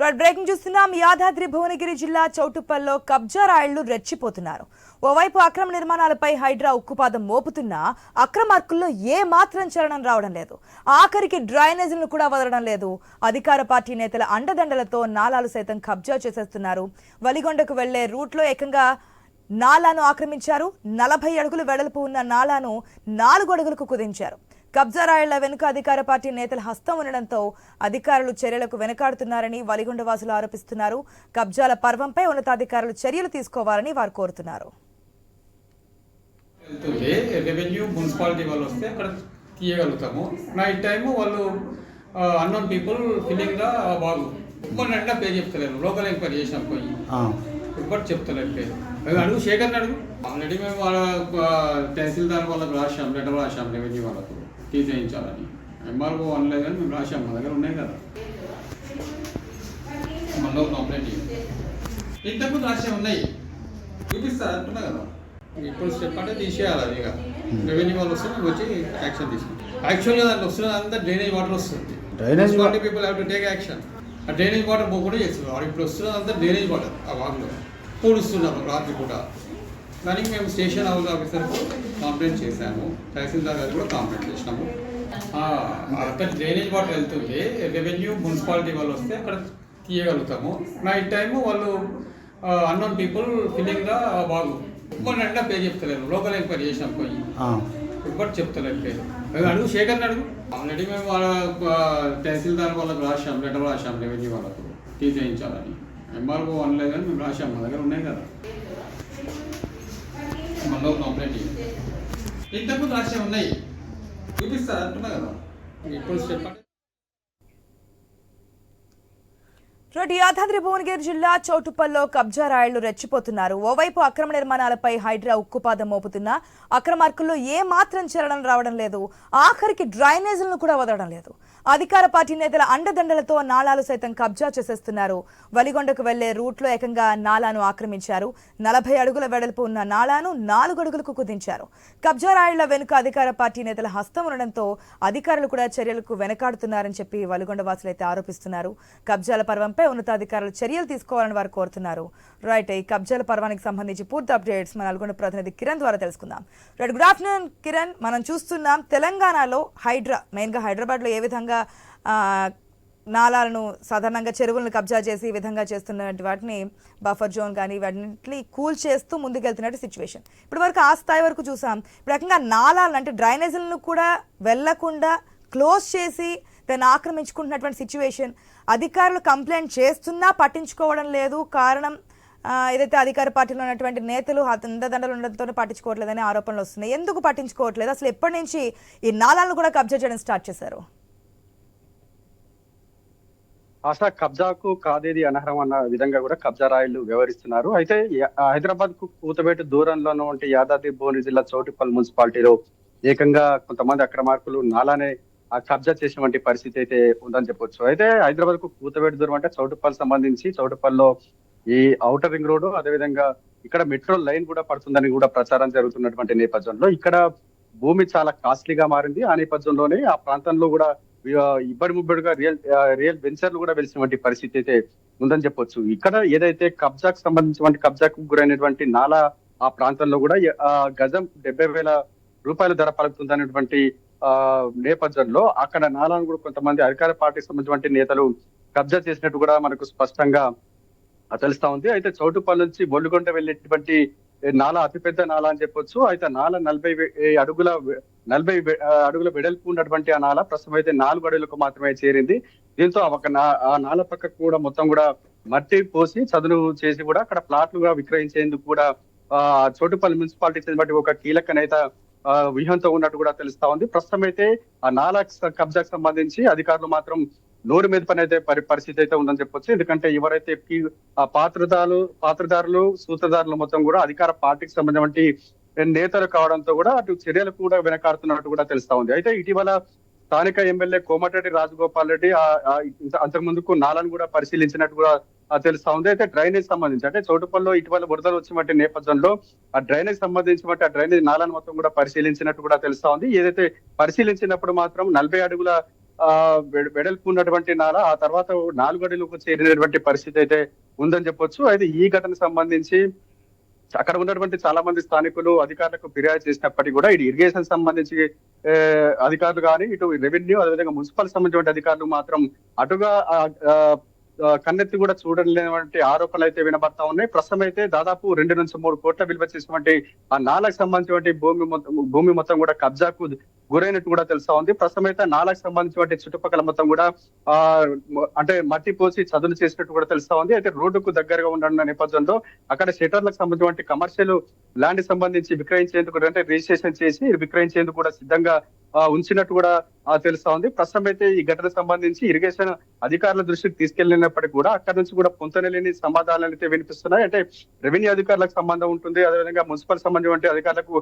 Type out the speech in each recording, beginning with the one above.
Right breaking చూస్తున్నాం. యాదాద్రి భువనగిరి జిల్లా చౌటుప్పల్లో కబ్జా రాయిళ్ళు రెచ్చిపోతున్నారు. ఓవైపు అక్రమ నిర్మాణాలపై హైడ్రా ఉక్కుపాదం మోపుతున్నా అక్రమార్కుల్లో ఏ మాత్రం చలనం రావడం లేదు. ఆఖరికి డ్రైనేజీలను కూడా వదలడం లేదు. అధికార పార్టీ నేతల అండదండలతో నాలాలు సైతం కబ్జా చేసేస్తున్నారు. వలిగొండకు వెళ్ళే రూట్లో ఏకంగా నాలాను ఆక్రమించారు. నలభై అడుగులు వెడల్పు ఉన్న నాలాను నాలుగు అడుగులకు కుదించారు. కబ్జా రాయిళ్ళ వెనుక అధికార పార్టీ నేతల హస్తం ఉండడంతో అధికారులు చర్యలకు వెనకాడుతున్నారని వలిగొండ వాసులు ఆరోపిస్తున్నారు. కబ్జాల పర్వంపై ఉన్నతాధికారులు చర్యలు తీసుకోవాలని వారు కోరుతున్నారు. రెవెన్యూ మున్సిపాలిటీ వాళ్ళు వస్తే అక్కడ తీయగలుగుతాము. నైట్ టైం వాళ్ళు అన్నోన్ పీపుల్ ఫిల్లింగ్ ద పేరు చెప్తలేరు. లోకల్ ఎంక్వైరీ చేసినాం పోయి. ఇప్పుడు చెప్తలేరు పేరు. అడుగు శేఖర్ని అడుగు. ఆల్రెడీ మేము వాళ్ళ తహసీల్దార్ వాళ్ళకి రాశాం లెటర్ రాశాం రెవెన్యూ వాళ్ళకు. తీసేయించాలని ఎంఆర్ఓ అనలేదు కానీ మేము రాశాం మా దగ్గర ఉన్నాయి కదా. మళ్ళీ కంప్లైంట్ ఇంతకుముందు రాసే ఉన్నాయి. చూపిస్తా అంటున్నా కదా. ఇప్పుడు స్టెప్ అంటే తీసేయాలి అది ఇక. రెవెన్యూ వాళ్ళు వస్తే మేము వచ్చి యాక్షన్ తీసుకుంటాం యాక్చువల్గా దాంట్లో వస్తున్నది అంతా డ్రైనేజ్ వాటర్ వస్తుంది. Drainage wa- people have to take action ఆ డ్రైనేజ్ వాటర్ పోకుండా చేస్తున్నారు. ఇప్పుడు వస్తున్నది అంతా డ్రైనేజ్ వాటర్ ఆ వాగులో. పూడుస్తున్నారు రాత్రి పూట దానికి మేము స్టేషన్ హౌస్ ఆఫీసర్కు కంప్లైంట్ చేశాము. తహసీల్దార్ గారు కూడా కంప్లైంట్ చేసినాము. ఆ, అంతా డ్రైనేజ్ వాటర్ వెళ్తుంటే రెవెన్యూ మున్సిపాలిటీ వాళ్ళు వస్తే అక్కడ తీయగలుగుతాము. నైట్ టైం వాళ్ళు అన్నోన్ పీపుల్ ఫిల్లింగ్ ద బాగు. మొన్న ఎండా పేరు చెప్తలేరు. లోకల్ ఎంక్వైరీ చేసినాం పోయి. ఇప్పుడు చెప్తలేరు పేరు. అది అడుగు శేఖర్ని అడుగు. ఆల్రెడీ మేము వాళ్ళ తహసీల్దార్ వాళ్ళకి రాశాం లెటర్ రాశాం రెవెన్యూ వాళ్ళకు. తీసేయించాలని. ఎంఆర్ఓ అనలేదు కానీ మేము రాశాం. మా దగ్గర ఉన్నాయి కదా. నో కంప్లైంట్ ఇంతకుముందు రాసే ఉన్నాయి. చూపిస్తారు? అంటున్నా కదా. ఇప్పుడు చెప్పండి. రోడ్డు యాదాద్రి భువనగిరి జిల్లా చౌటుప్పల్లో కబ్జా రాయళ్ళు రెచ్చిపోతున్నారు. ఓవైపు అక్రమ నిర్మాణాలపై హైడ్రా ఉక్కుపాదం మోపుతున్నా అక్రమార్కుల్లో ఏ మాత్రం చేరడం రావడం లేదు. ఆఖరికి డ్రైనేజీలను కూడా వదలడం లేదు. అధికార పార్టీ నేతల అండదండలతో నాళాలు సైతం కబ్జా చేసేస్తున్నారు. వలిగొండకు వెళ్ళే రూట్లో ఏకంగా నాలాను ఆక్రమించారు. నలభై అడుగుల వెడల్పు ఉన్న నాలాను నాలుగు అడుగులకు కుదించారు. కబ్జా రాయళ్ళ వెనుక అధికార పార్టీ నేతల హస్తం ఉండడంతో అధికారులు కూడా చర్యలకు వెనకాడుతున్నారని చెప్పి వలిగొండ వాసులు అయితే ఆరోపిస్తున్నారు. కబ్జాల పర్వంపై ఉన్నతాధికారులు చర్యలు తీసుకోవాలని వారు కోరుతున్నారు. రైట్ ఈ కబ్జాల పర్వానికి సంబంధించి పూర్తి అప్డేట్స్ మన నల్గొండ ప్రతినిధి కిరణ్ ద్వారా తెలుసుకుందాం. Right good afternoon Kiran. మనం చూస్తున్నాం తెలంగాణలో హైడ్రా మెయిన్గా హైదరాబాద్లో ఏ విధంగా నాలాలను సాధారణంగా చెరువులను కబ్జా చేసి ఈ విధంగా చేస్తున్నటువంటి వాటిని బఫర్ జోన్ కానీ వాటిని కూల్ చేస్తూ ముందుకెళ్తున్నట్టు సిచ్యువేషన్ ఇప్పటి వరకు ఆ స్థాయి వరకు చూసాం. ఇప్పుడు రకంగా నాలాలను అంటే డ్రైనేజీలను కూడా వెళ్ళకుండా క్లోజ్ చేసి దాన్ని ఆక్రమించుకుంటున్నటువంటి సిచ్యువేషన్ అధికారులు కంప్లైంట్ చేస్తున్నా పట్టించుకోవడం లేదు. కారణం ఏదైతే అధికార పార్టీలో ఉన్నటువంటి నేతలు అండదండలు ఉండడంతో పట్టించుకోవట్లేదనే ఆరోపణలు వస్తున్నాయి. ఎందుకు పట్టించుకోవట్లేదు? అసలు ఎప్పటి నుంచి ఈ నాలాలను కూడా కబ్జా చేయడం స్టార్ట్ చేశారు? ఆశా కబ్జాకు కాదేది అనర్హం అన్న విధంగా కూడా కబ్జా రాయిలు వ్యవహరిస్తున్నారు. అయితే హైదరాబాద్కు కూతబేట దూరంలో ఉన్నటువంటి యాదాద్రి భువనగిరి జిల్లా చౌటిపల్లి మున్సిపాలిటీలో ఏకంగా కొంతమంది అక్రమార్కులు నాలానే కబ్జా చేసినటువంటి పరిస్థితి అయితే ఉందని చెప్పొచ్చు. అయితే హైదరాబాద్కు కూతవేడు దూరం అంటే చౌటుప్పల్ సంబంధించి చౌటుప్పల్లో ఈ ఔటర్ రింగ్ రోడ్డు అదేవిధంగా ఇక్కడ మెట్రో లైన్ కూడా పడుతుందని కూడా ప్రచారం జరుగుతున్నటువంటి నేపథ్యంలో ఇక్కడ భూమి చాలా కాస్ట్లీగా మారింది. ఆ నేపథ్యంలోనే ఆ ప్రాంతంలో కూడా ఇబ్బడి ముబ్బడిగా రియల్ రియల్ వెంచర్లు కూడా వెలిసినటువంటి పరిస్థితి అయితే ఉందని చెప్పొచ్చు. ఇక్కడ ఏదైతే కబ్జాకు సంబంధించినటువంటి కబ్జాకు గురైనటువంటి నాలా ఆ ప్రాంతంలో కూడా గజం డెబ్బై వేల రూపాయల ధర పలుకుతుందనేటువంటి నేపథ్యంలో అక్కడ నాలాను కూడా కొంతమంది అధికార పార్టీకి సంబంధించిన నేతలు కబ్జా చేసినట్టు కూడా మనకు స్పష్టంగా తెలుస్తా ఉంది. అయితే చౌటుపల్లి నుంచి బొల్లుగొండ వెళ్ళేటువంటి నాల అతిపెద్ద నాల అని చెప్పొచ్చు. అయితే నాల నలభై అడుగుల నలభై అడుగుల వెడల్పు ఉన్నటువంటి ఆ నాల ప్రస్తుతం అయితే నాలుగు అడుగులకు మాత్రమే చేరింది. దీంతో ఒక నా- ఆ నాల పక్క కూడా మొత్తం కూడా మట్టి పోసి చదును చేసి కూడా అక్కడ ప్లాట్లు కూడా విక్రయించేందుకు కూడా ఆ చోటుపల్లి మున్సిపాలిటీ చెందినటువంటి ఒక కీలక నేత వ్యూహంతో ఉన్నట్టు కూడా తెలుస్తా ఉంది. ప్రస్తుతం అయితే ఆ నాలా కబ్జాకు సంబంధించి అధికారులు మాత్రం నోరు మీద పని అయితే పరి- పరిస్థితి అయితే ఉందని చెప్పొచ్చు. ఎందుకంటే ఎవరైతే ఆ పాత్రదారులు పాత్రదారులు సూత్రధారులు మొత్తం కూడా అధికార పార్టీకి సంబంధించి నేతలు కావడంతో కూడా అటు చర్యలు కూడా వెనకాడుతున్నట్టు కూడా తెలుస్తా ఉంది. అయితే ఇటీవల స్థానిక ఎమ్మెల్యే కోమటిరెడ్డి రాజగోపాల్ రెడ్డి అంతకు ముందుకు నాలను కూడా పరిశీలించినట్టు కూడా తెలుస్తా ఉంది. అయితే డ్రైనేజ్ సంబంధించి అంటే చోటుపల్లో ఇటీవల వరదలు వచ్చినటువంటి నేపథ్యంలో ఆ డ్రైనేజ్ సంబంధించి ఆ డ్రైనేజ్ నాలను మొత్తం కూడా పరిశీలించినట్టు కూడా తెలుస్తా ఉంది. ఏదైతే పరిశీలించినప్పుడు మాత్రం నలభై అడుగుల ఆ వెడల్పు ఉన్నటువంటి నాల ఆ తర్వాత నాలుగు అడుగులకు చేరినటువంటి పరిస్థితి అయితే ఉందని చెప్పొచ్చు. అయితే ఈ ఘటన సంబంధించి అక్కడ ఉన్నటువంటి చాలా మంది స్థానికులు అధికారులకు ఫిర్యాదు చేసినప్పటికీ కూడా ఇటు ఇరిగేషన్ సంబంధించి అధికారులు కానీ ఇటు రెవెన్యూ అదేవిధంగా మున్సిపల్ సంబంధించిన అధికారులు మాత్రం అటుగా ఆ, కన్నెత్తి కూడా చూడలేనటువంటి ఆరోపణలు అయితే వినబడతా ఉన్నాయి. ప్రస్తుతం అయితే దాదాపు రెండు నుంచి మూడు కోట్ల విలువ చేసినటువంటి ఆ నాలకు సంబంధించినటువంటి భూమి మొత్తం భూమి మొత్తం కూడా కబ్జాకు గురైనట్టు కూడా తెలుస్తా ఉంది. ప్రస్తుతం అయితే నాలకు సంబంధించినటువంటి చుట్టుపక్కల మొత్తం కూడా ఆ అంటే మట్టి పోసి చదును చేసినట్టు కూడా తెలుస్తా ఉంది. అయితే రోడ్డుకు దగ్గరగా ఉన్న నేపథ్యంలో అక్కడ షెటర్లకు సంబంధించిన కమర్షియల్ ల్యాండ్ సంబంధించి విక్రయించేందుకు అంటే రిజిస్ట్రేషన్ చేసి విక్రయించేందుకు కూడా సిద్ధంగా ఉంచినట్టు కూడా తెలుస్తా ఉంది. ప్రస్తుతం అయితే ఈ ఘటన సంబంధించి ఇరిగేషన్ అధికారుల దృష్టికి తీసుకెళ్ళినప్పటికీ కూడా అక్కడ నుంచి కూడా పొంతనలేని సమాధానాలు అయితే వినిపిస్తున్నాయి. అంటే రెవెన్యూ అధికారులకు సంబంధం ఉంటుంది. అదేవిధంగా మున్సిపల్ సంబంధం వంటి అధికారులకు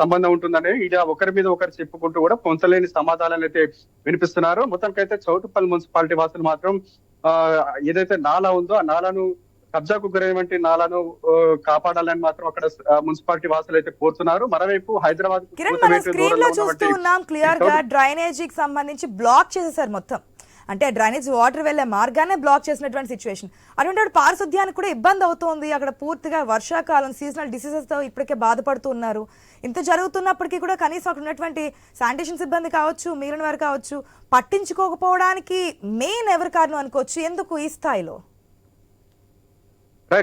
సంబంధం ఉంటుందని ఇలా ఒకరి మీద ఒకరు చెప్పుకుంటూ కూడా పొంతలేని సమాధానాలు అయితే వినిపిస్తున్నారు. మొత్తానికైతే చౌటుపల్లి మున్సిపాలిటీ వాసులు మాత్రం ఆ ఏదైతే నాలా ఉందో ఆ నాలాను కబ్జాకు గురైనటువంటి నాలను కాపాడాలని మాత్రం అక్కడ మున్సిపాలిటీ వాసులు అయితే కోరుతున్నారు. మరోవైపు హైదరాబాద్ కిరణ్ మనం స్క్రీన్లో చూస్తూ ఉన్నాం క్లియర్గా డ్రైనేజీకి సంబంధించి బ్లాక్ చేసేసారు మొత్తం. అంటే డ్రైనేజ్ వాటర్ వెళ్ళే మార్గానే బ్లాక్ చేసినటువంటి సిచ్యువేషన్ అటువంటి పారిశుద్ధ్యానికి కూడా ఇబ్బంది అవుతోంది. అక్కడ పూర్తిగా వర్షాకాలం సీజనల్ డిసీజెస్తో ఇప్పటికే బాధపడుతూ ఉన్నారు. ఇంత జరుగుతున్నప్పటికీ కూడా కనీసం అక్కడ ఉన్నటువంటి శానిటేషన్ సిబ్బంది కావచ్చు మిగిలిన వారు కావచ్చు పట్టించుకోకపోవడానికి మెయిన్ ఎవరి కారణం అనుకోవచ్చు? ఎందుకు ఈ స్థాయిలో?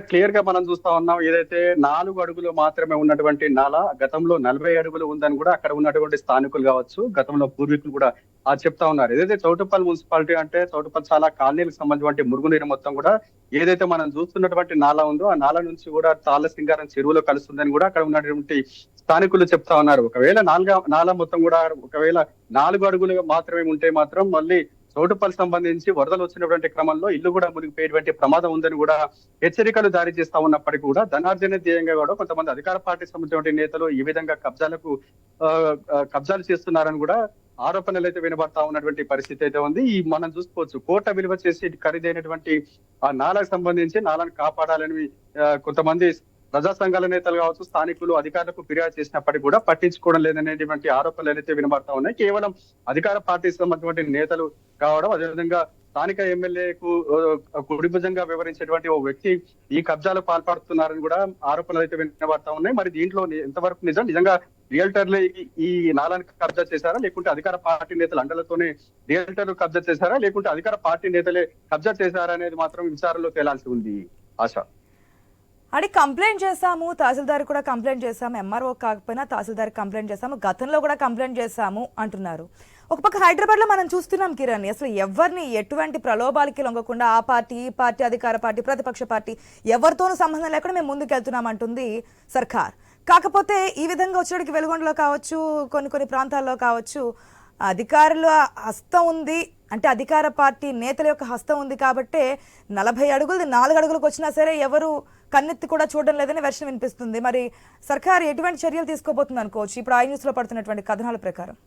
క్లియర్గా మనం చూస్తా ఉన్నాం. ఏదైతే నాలుగు అడుగులు మాత్రమే ఉన్నటువంటి నాల గతంలో నలభై అడుగులు ఉందని కూడా అక్కడ ఉన్నటువంటి స్థానికులు కావచ్చు గతంలో పూర్వీకులు కూడా ఆ చెప్తా ఉన్నారు. ఏదైతే చౌటుపల్లి మున్సిపాలిటీ అంటే చౌటుపల్లి చాలా కాలనీలకు సంబంధించిన మురుగునీరు మొత్తం కూడా ఏదైతే మనం చూస్తున్నటువంటి నాల ఉందో ఆ నాల నుంచి కూడా తాళ్ళ సింగారం చెరువులో కలుస్తుందని కూడా అక్కడ ఉన్నటువంటి స్థానికులు చెప్తా ఉన్నారు. ఒకవేళ నాలుగా నాల మొత్తం కూడా ఒకవేళ నాలుగు అడుగులు మాత్రమే ఉంటే మాత్రం మళ్ళీ చోటుపల్లి సంబంధించి వరదలు వచ్చినటువంటి క్రమంలో ఇల్లు కూడా మునిగిపోయేటువంటి ప్రమాదం ఉందని కూడా హెచ్చరికలు జారీ చేస్తా ఉన్నప్పటికీ కూడా ధనార్జన ధ్యేయంగా కూడా కొంతమంది అధికార పార్టీ సంబంధించిన నేతలు ఈ విధంగా కబ్జాలకు కబ్జాలు చేస్తున్నారని కూడా ఆరోపణలు అయితే వినబడతా ఉన్నటువంటి పరిస్థితి అయితే ఉంది. ఈ మనం చూసుకోవచ్చు కోట విలువ చేసి ఖరీదైనటువంటి ఆ నాలకు సంబంధించి నాలను కాపాడాలని కొంతమంది ప్రజా సంఘాల నేతలు కావచ్చు స్థానికులు అధికారులకు ఫిర్యాదు చేసినప్పటికీ కూడా పట్టించుకోవడం లేదనేటువంటి ఆరోపణలు అయితే వినబడతా ఉన్నాయి కేవలం అధికార పార్టీ సంబంధించినటువంటి నేతలు కావడం అదేవిధంగా స్థానిక ఎమ్మెల్యేకు కుడిభుజంగా వివరించేటువంటి ఓ వ్యక్తి ఈ కబ్జాలు పాల్పడుతున్నారని కూడా ఆరోపణలు అయితే వినబడతా ఉన్నాయి. మరి దీంట్లో ఎంతవరకు నిజం? నిజంగా రియల్టర్లు ఈ- ఈ నాలానికి కబ్జా చేశారా? లేకుంటే అధికార పార్టీ నేతలు అండలతోనే రియల్టర్లు కబ్జా చేశారా? లేకుంటే అధికార పార్టీ నేతలే కబ్జా చేశారా అనేది మాత్రం విచారణలో తేలాల్సి ఉంది. ఆశ. అడి కంప్లైంట్ చేశాము తహసీల్దార్ కూడా కంప్లైంట్ చేశాము ఎంఆర్ఓ కాకపోయినా తహసీల్దార్ కంప్లైంట్ చేశాము గతంలో కూడా కంప్లైంట్ చేశాము అంటున్నారు. ఒక పక్క హైదరాబాద్లో మనం చూస్తున్నాం కిరణ్ అసలు ఎవరిని ఎటువంటి ప్రలోభాలకి లొంగకుండా ఆ పార్టీ ఈ పార్టీ అధికార పార్టీ ప్రతిపక్ష పార్టీ ఎవరితోనూ సంబంధం లేకుండా మేము ముందుకెళ్తున్నామంటుంది అంటుంది సర్కార్. కాకపోతే ఈ విధంగా వచ్చేటికి వెలుగొండలో కావచ్చు కొన్ని కొన్ని ప్రాంతాల్లో కావచ్చు అధికారుల హస్తం ఉంది అంటే అధికార పార్టీ నేతల యొక్క హస్తం ఉంది కాబట్టే నలభై అడుగులు నాలుగు అడుగులకు వచ్చినా సరే ఎవరు కన్నెత్తి కూడా చూడడం లేదని వెర్షన్ వినిపిస్తుంది. మరి సర్కార్ ఎటువంటి చర్యలు తీసుకోబోతుంది అనుకోవచ్చు ఇప్పుడు ఐ న్యూస్లో పడుతున్నటువంటి కథనాల ప్రకారం.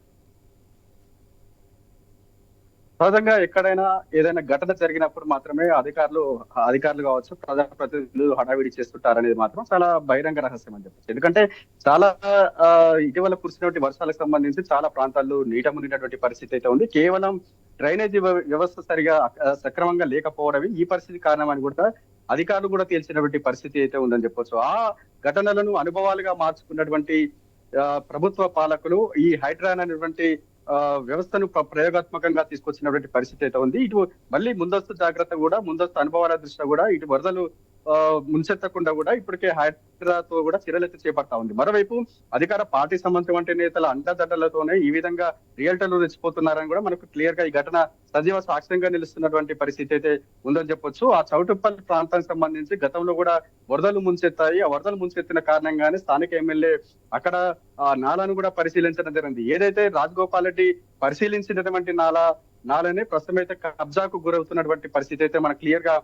సహజంగా ఎక్కడైనా ఏదైనా ఘటన జరిగినప్పుడు మాత్రమే అధికారులు అధికారులు కావచ్చు ప్రజాప్రతినిధులు హడావిడి చేస్తుంటారనేది మాత్రం చాలా బహిరంగ రహస్యం అని చెప్పచ్చు. ఎందుకంటే చాలా ఆ, ఇటీవల కురిసినటువంటి వర్షాలకు సంబంధించి చాలా ప్రాంతాల్లో నీట మునిగినటువంటి పరిస్థితి అయితే ఉంది. కేవలం డ్రైనేజీ వ్యవస్థ సరిగా సక్రమంగా లేకపోవడమే ఈ పరిస్థితి కారణమని కూడా అధికారులు కూడా తేల్చినటువంటి పరిస్థితి అయితే ఉందని చెప్పొచ్చు. ఆ ఘటనలను అనుభవాలుగా మార్చుకున్నటువంటి ప్రభుత్వ పాలకులు ఈ హైడ్రాన్ అనేటువంటి వ్యవస్థను ప్ర- ప్రయోగాత్మకంగా తీసుకొచ్చినటువంటి పరిస్థితి అయితే ఉంది. ఇటు మళ్ళీ ముందస్తు జాగ్రత్త కూడా ముందస్తు అనుభవాల దృష్ట్యా కూడా ఇటు వరదలు మున్సెత్తకుండా ముంచెత్తకుండా కూడా ఇప్పటికే హైడ్రాతో కూడా చర్యలెత్తి చేపడతా ఉంది. మరోవైపు అధికార పార్టీ సంబంధించిన నేతల అండదండలతోనే ఈ విధంగా రియల్టర్లు రెచ్చిపోతున్నారని కూడా మనకు క్లియర్గా ఈ ఘటన సజీవ సాక్ష్యంగా నిలుస్తున్నటువంటి పరిస్థితి అయితే ఉందని చెప్పొచ్చు. ఆ చౌటుప్పల్ ప్రాంతానికి సంబంధించి గతంలో కూడా వరదలు ముంచెత్తాయి. ఆ వరదలు ముంచెత్తిన కారణంగానే స్థానిక ఎమ్మెల్యే అక్కడ ఆ నాలాను కూడా పరిశీలించడం జరిగింది. ఏదైతే రాజగోపాల్ రెడ్డి పరిశీలించినటువంటి నాలా నాలనే ప్రస్తుతం అయితే కబ్జాకు గురవుతున్నటువంటి పరిస్థితి అయితే మనం క్లియర్గా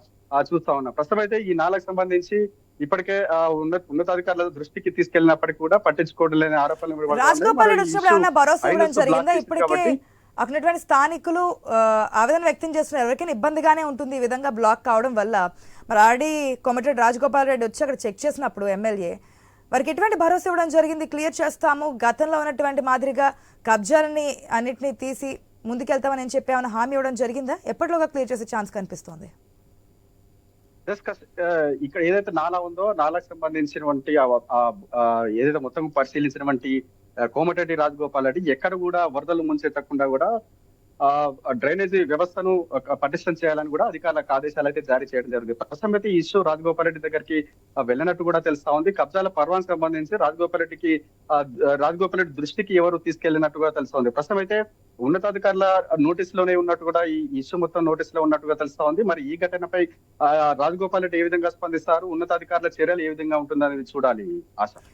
చూస్తా ఉన్నాం. ప్రస్తుతం అయితే ఈ నాలకు సంబంధించి ఇప్పటికే ఉన్నత ఉన్నతాధికారుల దృష్టికి తీసుకెళ్ళినప్పటికీ కూడా పట్టించుకోవడం లేని ఆరోపణలు స్థానికులు ఆవేదన వ్యక్తం చేస్తున్నారు. ఎవరికైనా ఇబ్బందిగానే ఉంటుంది ఈ విధంగా బ్లాక్ కావడం వల్ల. మరి ఆల్రెడీ కొమటిరెడ్డి రాజగోపాల్ రెడ్డి వచ్చి అక్కడ చెక్ చేసినప్పుడు ఎమ్మెల్యే వారికి ఎటువంటి భరోసా ఇవ్వడం జరిగింది? క్లియర్ చేస్తాము. గతంలో ఉన్నటువంటి మాదిరిగా కబ్జాలని అన్నిటినీ తీసి ముందుకెళ్తామని నేను చెప్పామని హామీ ఇవ్వడం జరిగిందా? ఎప్పటిలోగా క్లియర్ చేసే ఛాన్స్ కనిపిస్తోంది? ఇక్కడ ఏదైతే నాలా ఉందో నాలకు సంబంధించినటువంటి ఏదైతే మొత్తం పరిశీలించినటువంటి కోమటిరెడ్డి రాజగోపాల్ రెడ్డి ఎక్కడ కూడా వరదలు ముంచెత్తకుండా కూడా డ్రైనేజీ వ్యవస్థను పటిష్టం చేయాలని కూడా అధికారులకు ఆదేశాలు అయితే జారీ చేయడం జరిగింది. ప్రస్తుతం అయితే ఈ ఇష్యూ రాజగోపాల్ రెడ్డి దగ్గరికి వెళ్ళినట్టు కూడా తెలుస్తా ఉంది. కబ్జాల పర్వానికి సంబంధించి రాజగోపాల్ రెడ్డికి రాజగోపాల్ రెడ్డి దృష్టికి ఎవరు తీసుకెళ్ళినట్టు కూడా తెలుస్తా ఉంది. ప్రస్తుతం అయితే ఉన్నతాధికారుల నోటీస్లోనే ఉన్నట్టు కూడా ఈ ఇష్యూ మొత్తం నోటీస్లో ఉన్నట్టుగా తెలుస్తా ఉంది. మరి ఈ ఘటనపై ఆ, రాజగోపాల్ రెడ్డి ఏ విధంగా స్పందిస్తారు? ఉన్నతాధికారుల చర్యలు ఏ విధంగా ఉంటుందనేది చూడాలి. ఆశ.